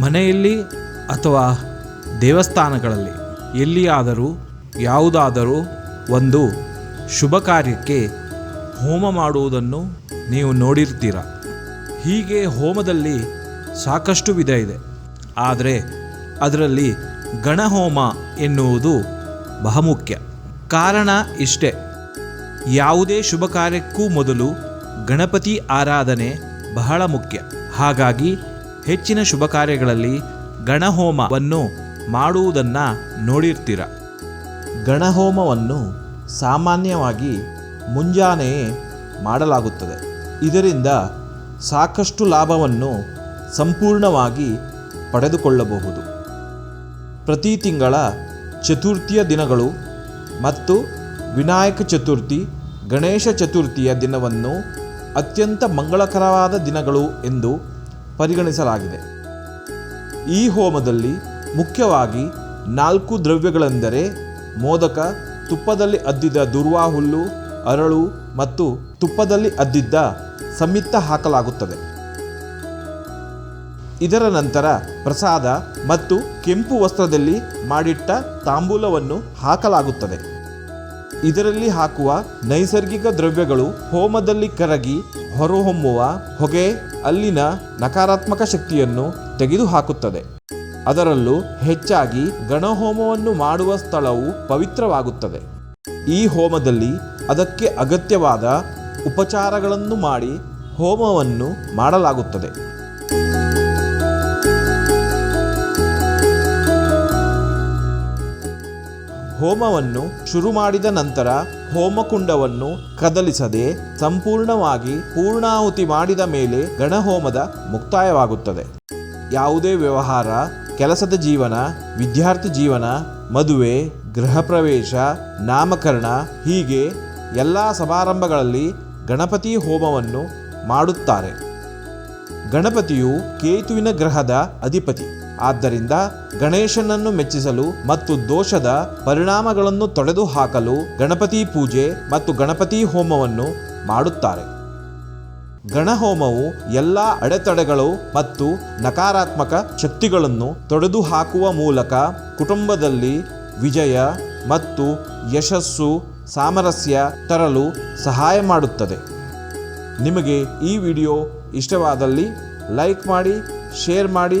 ಮನೆಯಲ್ಲಿ ಅಥವಾ ದೇವಸ್ಥಾನಗಳಲ್ಲಿ ಎಲ್ಲಿಯಾದರೂ ಯಾವುದಾದರೂ ಒಂದು ಶುಭ ಕಾರ್ಯಕ್ಕೆ ಹೋಮ ಮಾಡುವುದನ್ನು ನೀವು ನೋಡಿರ್ತೀರ. ಹೀಗೆ ಹೋಮದಲ್ಲಿ ಸಾಕಷ್ಟು ವಿಧ ಇದೆ. ಆದರೆ ಅದರಲ್ಲಿ ಗಣಹೋಮ ಎನ್ನುವುದು ಬಹುಮುಖ್ಯ. ಕಾರಣ ಇಷ್ಟೇ. ಯಾವುದೇ ಶುಭ ಕಾರ್ಯಕ್ಕೂ ಮೊದಲು ಗಣಪತಿ ಆರಾಧನೆ ಬಹಳ ಮುಖ್ಯ. ಹಾಗಾಗಿ ಹೆಚ್ಚಿನ ಶುಭ ಕಾರ್ಯಗಳಲ್ಲಿ ಗಣಹೋಮವನ್ನು ಮಾಡುವುದನ್ನು ನೋಡಿರ್ತೀರ. ಗಣಹೋಮವನ್ನು ಸಾಮಾನ್ಯವಾಗಿ ಮುಂಜಾನೆಯೇ ಮಾಡಲಾಗುತ್ತದೆ. ಇದರಿಂದ ಸಾಕಷ್ಟು ಲಾಭವನ್ನು ಸಂಪೂರ್ಣವಾಗಿ ಪಡೆದುಕೊಳ್ಳಬಹುದು. ಪ್ರತಿ ತಿಂಗಳ ಚತುರ್ಥಿಯ ದಿನಗಳು ಮತ್ತು ವಿನಾಯಕ ಚತುರ್ಥಿ, ಗಣೇಶ ಚತುರ್ಥಿಯ ದಿನವನ್ನು ಅತ್ಯಂತ ಮಂಗಳಕರವಾದ ದಿನಗಳು ಎಂದು ಪರಿಗಣಿಸಲಾಗಿದೆ. ಈ ಹೋಮದಲ್ಲಿ ಮುಖ್ಯವಾಗಿ ನಾಲ್ಕು ದ್ರವ್ಯಗಳೆಂದರೆ ಮೋದಕ, ತುಪ್ಪದಲ್ಲಿ ಅದ್ದಿದ ದುರ್ವಾ ಹುಲ್ಲು ಅರಳು ಮತ್ತು ತುಪ್ಪದಲ್ಲಿ ಅದ್ದಿದ್ದ ಸಂಯುಕ್ತ ಹಾಕಲಾಗುತ್ತದೆ. ಇದರ ನಂತರ ಪ್ರಸಾದ ಮತ್ತು ಕೆಂಪು ವಸ್ತ್ರದಲ್ಲಿ ಮಾಡಿಟ್ಟ ತಾಂಬೂಲವನ್ನು ಹಾಕಲಾಗುತ್ತದೆ. ಇದರಲ್ಲಿ ಹಾಕುವ ನೈಸರ್ಗಿಕ ದ್ರವ್ಯಗಳು ಹೋಮದಲ್ಲಿ ಕರಗಿ ಹೊರಹೊಮ್ಮುವ ಹೊಗೆ ಅಲ್ಲಿನ ನಕಾರಾತ್ಮಕ ಶಕ್ತಿಯನ್ನು ತೆಗೆದುಹಾಕುತ್ತದೆ. ಅದರಲ್ಲೂ ಹೆಚ್ಚಾಗಿ ಗಣಹೋಮವನ್ನು ಮಾಡುವ ಸ್ಥಳವು ಪವಿತ್ರವಾಗುತ್ತದೆ. ಈ ಹೋಮದಲ್ಲಿ ಅದಕ್ಕೆ ಅಗತ್ಯವಾದ ಉಪಚಾರಗಳನ್ನು ಮಾಡಿ ಹೋಮವನ್ನು ಮಾಡಲಾಗುತ್ತದೆ. ಹೋಮವನ್ನು ಶುರು ಮಾಡಿದ ನಂತರ ಹೋಮಕುಂಡವನ್ನು ಕದಲಿಸದೆ ಸಂಪೂರ್ಣವಾಗಿ ಪೂರ್ಣಾಹುತಿ ಮಾಡಿದ ಮೇಲೆ ಗಣಹೋಮದ ಮುಕ್ತಾಯವಾಗುತ್ತದೆ. ಯಾವುದೇ ವ್ಯವಹಾರ, ಕೆಲಸದ ಜೀವನ, ವಿದ್ಯಾರ್ಥಿ ಜೀವನ, ಮದುವೆ ಗೃಹ ಪ್ರವೇಶ ನಾಮಕರಣ ಹೀಗೆ ಎಲ್ಲ ಸಮಾರಂಭಗಳಲ್ಲಿ ಗಣಪತಿ ಹೋಮವನ್ನು ಮಾಡುತ್ತಾರೆ. ಗಣಪತಿಯು ಕೇತುವಿನ ಗ್ರಹದ ಅಧಿಪತಿ. ಆದ್ದರಿಂದ ಗಣೇಶನನ್ನು ಮೆಚ್ಚಿಸಲು ಮತ್ತು ದೋಷದ ಪರಿಣಾಮಗಳನ್ನು ತೊಡೆದುಹಾಕಲು ಗಣಪತಿ ಪೂಜೆ ಮತ್ತು ಗಣಪತಿ ಹೋಮವನ್ನು ಮಾಡುತ್ತಾರೆ. ಗಣಹೋಮವು ಎಲ್ಲ ಅಡೆತಡೆಗಳು ಮತ್ತು ನಕಾರಾತ್ಮಕ ಶಕ್ತಿಗಳನ್ನು ತೊಡೆದು ಹಾಕುವ ಮೂಲಕ ಕುಟುಂಬದಲ್ಲಿ ವಿಜಯ ಮತ್ತು ಯಶಸ್ಸು, ಸಾಮರಸ್ಯ ತರಲು ಸಹಾಯ ಮಾಡುತ್ತದೆ. ನಿಮಗೆ ಈ ವಿಡಿಯೋ ಇಷ್ಟವಾದಲ್ಲಿ ಲೈಕ್ ಮಾಡಿ, ಶೇರ್ ಮಾಡಿ